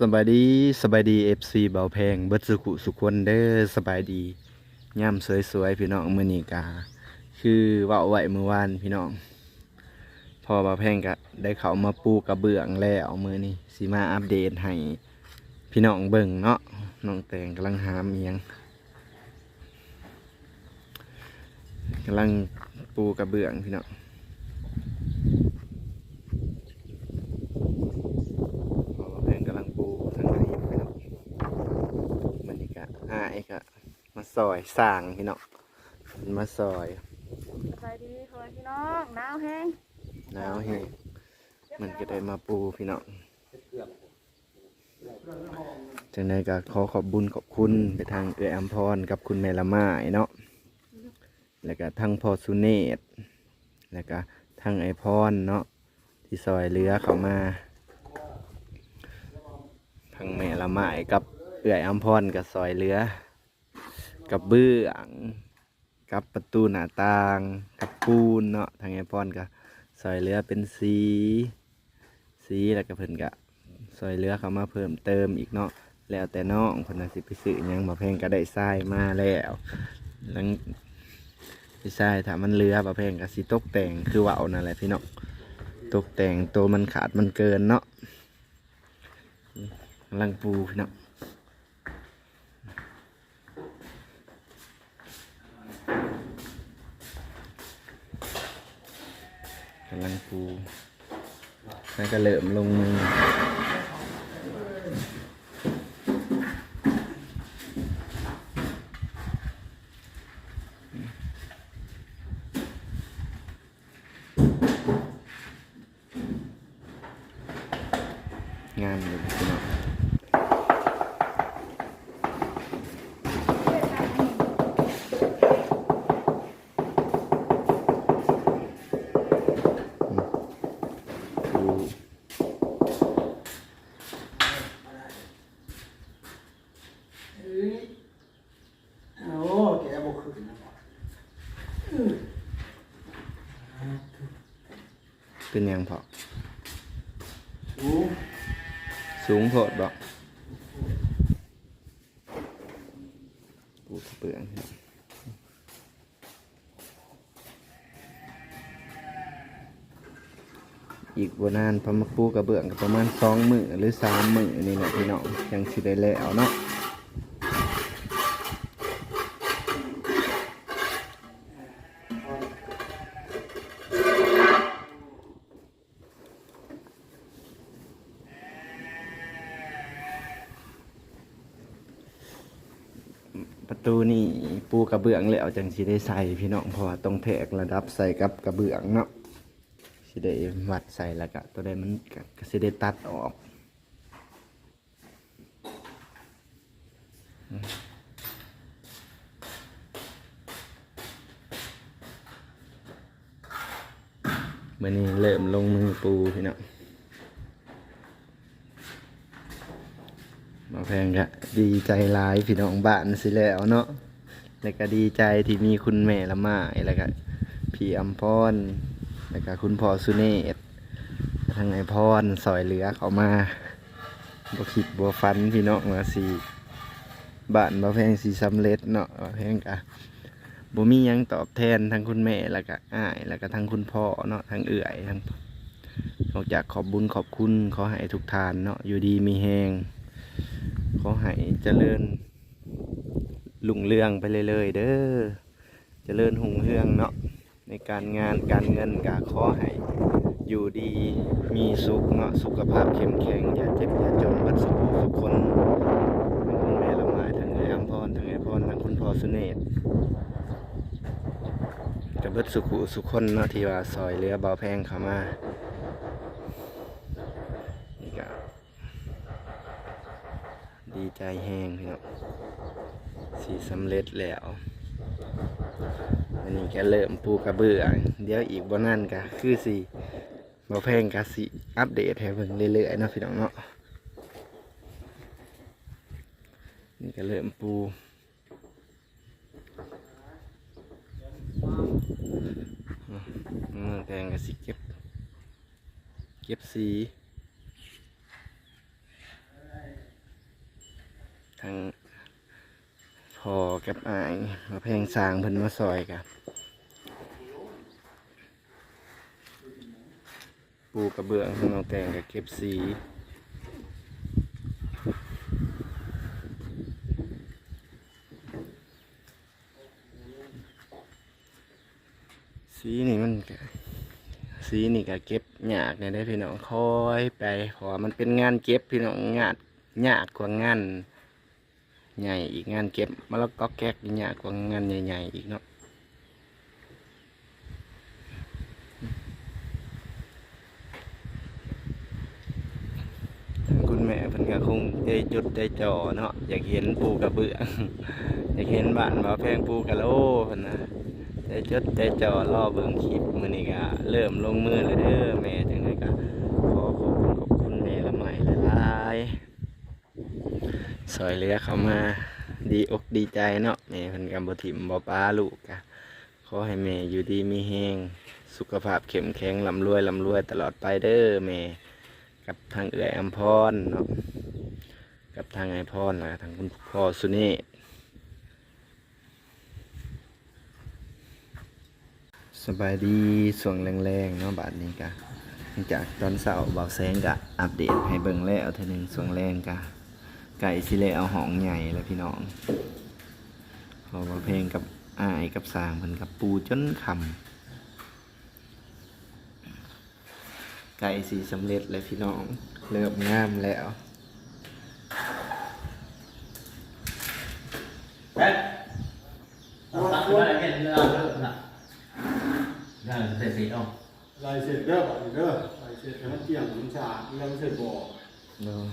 สบายดีสบายดีเอฟซีเบาแพงเบิดสุขุสุขคนเด้อสบายดีย่ำสวยๆพี่น้องมือนีกา คือว่าไว้เมื่อวานพี่น้อง พอเบาแพงก็ได้เขามาปูกระเบื้องแล้วมือนี้สิมาอัปเดตให้พี่น้องเบิ่งเนาะน้องแตงกำลังหามเอียงกำลังปูกระเบื้องพี่น้อง พอเพื่อนกำลังปูทางไหนพี่น้องมันนี่ก็อ้ายก็มาซ อยสร้างพี่น้องมันมาซอยสบายดีพ่อแม่พี่น้องหนาวแห้งหนาวแห้งมันก็ได้มาปูพี่น้องจังใดก็ขอขอบบุญขอบคุณไปทางเอื้ออัมพรกับคุณแม่ละไม้เนาะแล้วก็ทางพ่อสุเนศแล้วก็ทางไอพรเนาะที่ซอยเรือเขามาทางแม่ละไม้กับเอื่อยอัมพรกับซอยเรือ กับเบื้องกับประตูหน้าต่าง กับปูนเนาะทางไอพรกับซอยเรือเป็นสี สีแล้วก็เพิ่นกะซอยเรือเขามาเพิ่มเติมอีกเนาะแล้วแต่น้องเพิ่นน่ะสิไปซื้อยังมาแพงก็ได้ทรายมาแล้วหลังไปทรายถ้ามันเรือบ่แพงก็สิตกแต่งคือว่าเอานั่นแหละพี่น้องตกแต่งตัวมันขาดมันเกินเนาะกำลังปูพี่น้อง มันปูแล้วก็เริ่มลงมือางามเลยพี่น้อง ปู โอ้แกบอกขึ้นนะบอก เป็นหยังพอโอ้สูงโพดบ่ปูกระเปืองพี่น้องอีกบนานพอมาปูกระเบื้องก็ประมาณสองมือหรือสามมือนี่แหละพี่น้องยังสิได้แล้วเนาะ ประตูนี่ปูกระเบื้องแล้วจังสิได้ใส่พี่น้องเพราะว่าต้องแทกระดับใส่กับกระเบื้องเนาะสิได้วัดใส่แล้วก็ตัวใดมันก็สิได้ตัดออกมื่อนี้เริ่มลงมือปูพี่น้องมา แพงก็ดีใจหลายพี่น้องบ้านสิแล้วเนาะแล้วก็ดีใจที่มีคุณแม่ละม้แล้วก็พี่อัมพรแล้วก็คุณพ่อสุเนศทางไอพรสอยเหลือเขามาบ่คิดบ่ฟันพี่น้องมาสีบ้านบ่แพงสีสำเร็จเนาะบ่แพงกะบ่มียังตอบแทนทั้งคุณแม่แล้วก็อ้ายแล้วก็ทั้งคุณพ่อเนาะทั้งเอื่อยทั้งนอกจากขอบบุญขอบคุณขอให้ทุกทานเนาะอยู่ดีมีแหง ขอให้เจริญลุ่งเรืองไปเรื่อยๆเด้อเจริญหุ่งเรืองเนาะในการงานการเงินก็ขอให้อยู่ดีมีสุขเนาะสุขภาพเข้มแข็งอย่าเจ็บอย่าจนบัดสุขทุกคนทั้งคุณแม่ละไม้ทั้งไอ้อมพรทั้งไอ้พรทั้งคุณพ่อสุเนศกับเบิดสุขุสุขคนเนาะที่ว่าซอยเรือเบาแพงเข้ามานี่ก็ดี ใจแห้งพี่น้องสีสำเร็จแล้วอันนี้แค่เริ่มปูกระเบื้องเดี๋ยวอีกบนนั่นก็คือสีเบาแพงก็สิอัปเดตให้เพิ่งเรื่อยๆนะพี่น้องเนาะนี่ก็เริ่มปูแดงกับสีเก็บ เก็บสี ทั้งพอกับอายมาแพงสางเพิ่นมาซอยกับปูกระเบื้องทางน้องแตงกับเก็บสีสีนี่มันก็สีนี่ก็เก็บหยากเนี่ยได้พี่น้องคอยไปเพราะว่ามันเป็นงานเก็บพี่น้องงานยากกว่างาน ใหญ่อีกงานเก็บมะละกอแก๊กนี่ยากกว่างานใหญ่ๆอีกเนาะคุณแม่เพิ่นก็คงได้จดได้จ่อเนาะอยากเห็นปูกระเบื้องอยากเห็นบ้านบ่าแพงปูกระโลเพิ่นนะใจจดใจจ่อรอเบิ่งคลิปมื้อนี้ก็เริ่มลงมือแล้วเด้อแม่จังไดก็ขอขอบคุณขอบคุณแม่ละใหม่หลาย ๆซอยเหลือเข้ามาดีอกดีใจเนาะแม่เพิ่นก็บ่ถิ่มบ่ปาลูกก็ขอให้แม่อยู่ดีมีแฮงสุขภาพเข้มแข็งร่ำรวยร่ำรวยตลอดไปเด้อแม่กับทางเอื้อยอัมพรเนาะกับทางไอพรแล้วก็ทางคุณพ่อสุเนศสบายดีส่วงแรงๆเนาะบาดนี้กะหลังจากตอนเสาร์เบาแสงกะอัปเดตให้เบิ่งแล้วเทีนึงส่วงแรงกะ ไก่สิเลเอาหองใหญ่แล้วพี่น้องพอมาเพลงกับอ้ายกับสร้างเพิ่นกับปูจนคำไก่สีสำเร็จเลยพี่น้อง เริ่มงามแล้วแป๊บเอาตัดไปได้แค่นี้แล้วเลิกนะได้เสร็จสิเนาะลายเสร็จเด้อบัดนี้เด้อลายเสร็จให้มันเกี่ยงมันฉาดแล้วมันเสร็จบ่เนาะ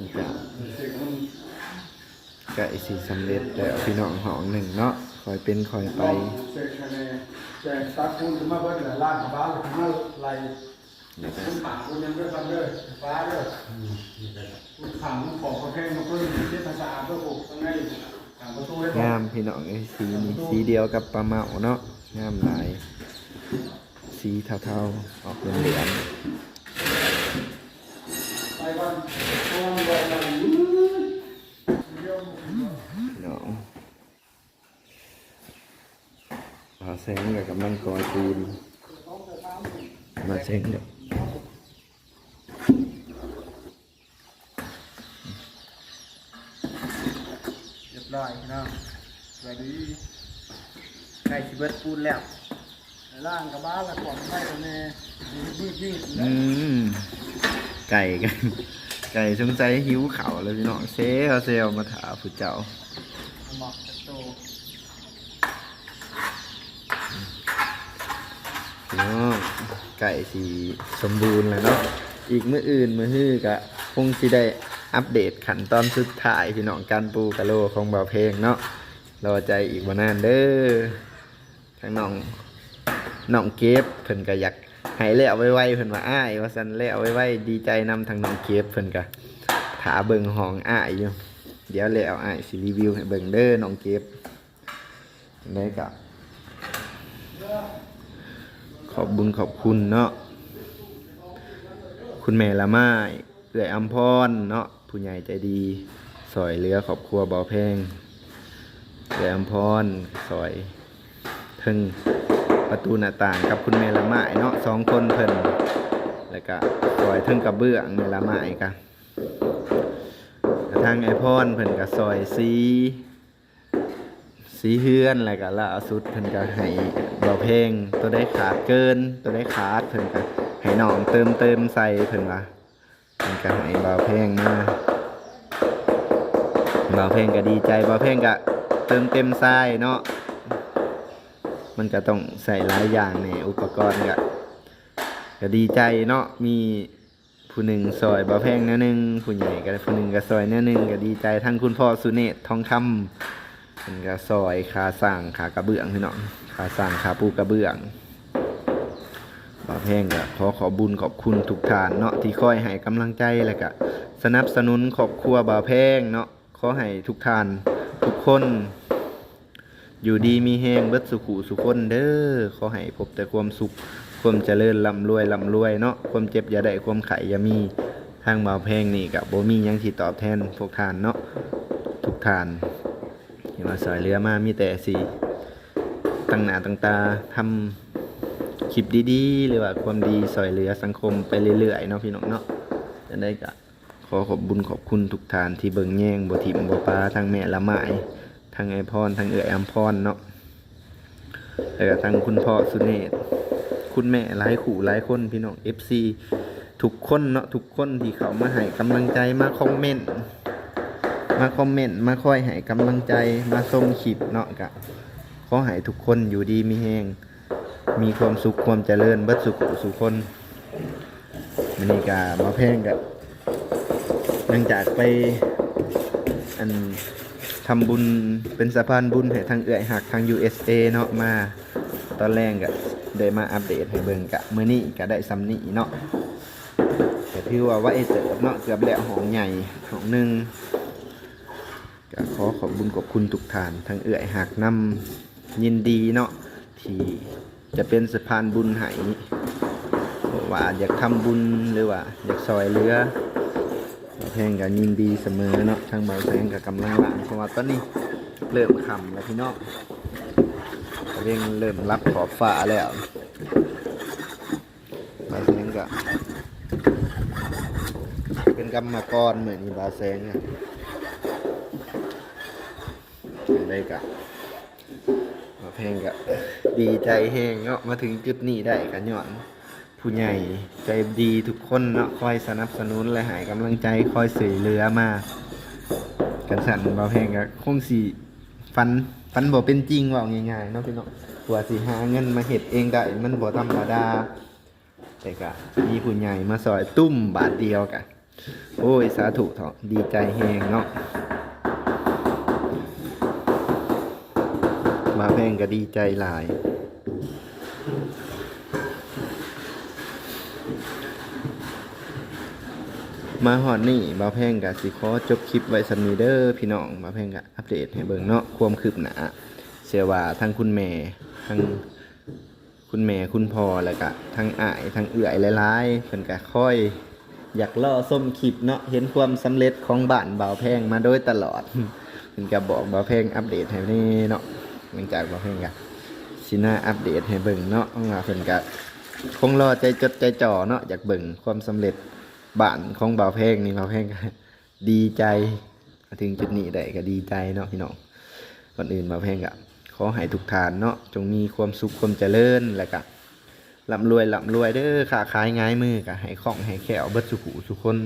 นี่กะเสร็จมันไก่สีสำเร็จแล้วพี่น้องหองหนึ่งเนาะคอยเป็นคอยไปแจงตัดคุณขึ้นมาเบิดหลายล้านกับบ้านขึ้นมาลายเดี๋ยวก็คุณป่าคุณยังเด้อกันเด้อฟ้าเด้อคุณขังของประเภทมาเพิ่มเช็ดภาษาเพื่อปลูกข้างในงประตูให้งามพี่น้องเอ้สีนี่สีเดียวกับปลาเมาเนาะงามหลาย สีเทาๆออกเหลืองไปวันตอนวันวันเดียวๆ พี่น้องพาแสงกับกำลังกอยปูนมาแสงเดี๋ยวเรียบร้อยพี่น้องสวัสดีใกล้สิเบิดปูนแล้วล่างกับบ้านละก่อนได้แล้วแน่ยิ่งยิ่งอืมไก่กัน ไก่สงสัยหิวเขาวเลยพี่น้องเซลเซลมาถาผู้เจ้าหมักกระโตเนาะไก่สีสมบูรณ์แล้วเนาะอีกมื้ออื่นมื้อฮื้อกะคงสิได้อัปเดตขั้นตอนสุดท้ายพี่น้องการปูกะโลของบ่าวเพลงเนาะรอใจอีกบ่นานเด้อทางน้องน้องเก็บเพิ่นก็อยาก ให้แล้วไวๆเพิ่นว่าอ้ายว่าซั่นแล้วไวๆดีใจนำทางน้องเก็บเพิ่นก็ถาเบิ่งห้องอ้ายอยู่เดี๋ยวแล้วอ้ายสิรีวิวให้เบิ่งเด้อน้องเก็บไดก็ขอบบุญขอบคุณเนาะคุณแม่ละไม้เอื้อยอัมพรเนาะผู้ใหญ่ใจดีสอยเหลือครอบครัวบ่อแพงเอื้อยอัมพรสอยถึง ประตูหน้าต่างกับคุณแม่ละไม้เนาะสองคนเพิ่นแล้วก็สอยถึงกระเบื้องแม่ละไม้กันกระทางไอพรเพิ่นก็ซอยซีสีเฮือนอะไรก็ล่าสุดเพิ่นก็ให้บ่เพลงตัวได้ขาดเกิน ตัวได้ขาดเพิ่นก็ให้น้องเติมเติมใส่เพิ่นว่าเพิ่นก็ให้บ่เพลงมาบ่เพลงก็ดีใจบ่เพลงก็เติมเต็มใส่เนาะ มันก็ต้องใส่หลายอย่างในอุปกรณ์ก็ก็ดีใจเนาะมีผู้หนึ่งซอยบ่เพงแนวหนึ่งผู้ใหญ่ก็ผู้หนึ่งก็ซอยแนวหนึ่งก็ดีใจทั้งคุณพ่อสุเนศทองคำมันก็ซอยขาสั่งขากระเบื้องพี่น้องขาสั่งขาปูกระเบื้องบาแพงก็ขอขอบุญขอบคุณทุกท่านเนาะที่คอยให้กำลังใจแล้วก็สนับสนุนครอบครัวบาแพงเนาะขอให้ทุกท่านทุกคน อยู่ดีมีแหงเบิดสุขุสุคนเด้อขอให้พบแต่ความสุข ความเจริญร่ำรวยร่ำรวยเนาะความเจ็บอย่าได้ความไข่อย่ามีทางบ่าวแพงนี่ก็บ่มียังที่ตอบแทนพวกทานเนาะทุกทานที่มาสอยเรือมามีแต่สิตั้งหน้าตั้งตาทำคลิปดีๆหรือว่าความดีสอยเรือสังคมไปเรื่อยๆเนาะพี่น้องเนาะจะได้ก็ขอขอบบุญขอบคุณทุกทานที่เบิ่งแย่งบ่ถิ่มบ่ปลาทั้งแม่ละไม้ ทั้งไอพรทั้งเอื้อยอัมพรเนาะแล้วก็ทั้งคุณพ่อสุเนศคุณแม่หลายขู่หลายคนพี่น้อง FC ทุกคนเนาะทุกคนที่เขามาให้กำลังใจมาคอมเมนต์มาคอมเมนต์มาคอยให้กำลังใจมาส่งคลิปเนาะกะขอให้ทุกคนอยู่ดีมีแหงมีความสุขความเจริญเบิดสุขสุขคนมันนี่กะมาแพงกะหลังจากไปอัน ทำบุญเป็นสะพานบุญให้ทางเอื่อยหักทาง USA เนาะมาตอนแรกกะได้มาอัปเดตให้เบิ่งกะมื้อนี้ก็ได้ซำนี้เนาะก็ถือว่าว่าไอเติบเนาะเกือบแล้วห้องใหญ่ห้องหนึงก็ขอขอบคุญขอบคุณทุกท่านทั้งเอื้อยหักนำยินดีเนาะที่จะเป็นสะพานบุญให้ว่าอยากทำบุญหรือว่าอยากซอยเรือ แพงก็ยินดีเสมอเนาะทางเบาแพงก็กำลังหล้างเพราะว่าตอนนี้เริ่มค่ำแล้วพี่น้องเร่งเริ่มรับขอบฟ้าแล้วบาแสงก็เป็นกรรมกรเหมือนบาแสงอะอะไรกะมาเพงกะดีใจแห้งเนาะมาถึงจุดนี้ได้กันย้อน ผู้ใหญ่ใจดีทุกคนเนาะคอยสนับสนุนและหายกำลังใจคอยสื่อเรือมากันสั่นบาเพงก็คงสีฟันฟันบ่เป็นจริงว่าง่ายๆเนาะพี่น้องตัวสิหาเงินมาเฮ็ดเองได้มันบ่ธรรมดาแต่ก็มีผู้ใหญ่มาซอยตุ้มบาทเดียวกันโอ้ยสาธุเถาะดีใจแฮงเนาะมาแพงก็ดีใจหลาย มาฮอดนี่บ่าวแพงกับสิขอจบคลิปไว้สำนีเด้อพี่น้องบ่าวแพงกับอัปเดตให้เบิ่งเนาะความคืบหน้าเสียว่าทั้งคุณแม่ทั้งคุณแม่คุณพ่อแล้วก็ทั้งอ้ายทั้งเอื่อยหลายๆเพิ่นก็ค่อย อยากล่อส้มคลิปเนาะเห็นความสำเร็จของบ้านบ่าวแพงมาโดยตลอดเพิ่นก็บอกบ่าวแพงอัปเดตให้นี่เนาะหลังจากบ่าวแพงก็สิน่าอัปเดตให้เบิ่งเนาะเพราะว่าเพิ่นก็คงรอใจจดใจจ่อเนาะอยากเบิ่งความสำเร็จ บ้านของบ่าวเพงนี่บ่าวเพงก็ดีใจถึงจุดนี้ได้ก็ดีใจเนาะพี่น้องก่อนอื่นบ่าวเพงก็ขอให้ทุกทานเนาะจงมีความสุขความเจริญแล้วก็ร่ำรวยร่ำรวยเด้อค้าขายง่ายมือก็ให้คล่องให้แขวเบิดสุขุสุคน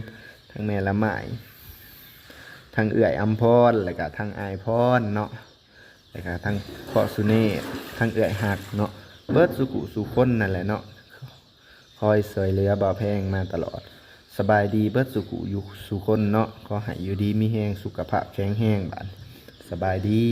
ทั้งแม่ละไม้ทั้งเอื่อยอัมพรแล้วก็ทั้งอายพรเนาะแล้วก็ทั้งพ่อสุเนศทั้งเอื่อยหักเนาะเบิดสุขุสุคนนั่นแหละเนาะคอยสวยเหลือบ่าวแพงมาตลอด สบายดีเบิดสุขุอยู่สุคนเนาะขอให้อยู่ดีมีแห้งสุขภาพแข็งแห้งบานสบายดี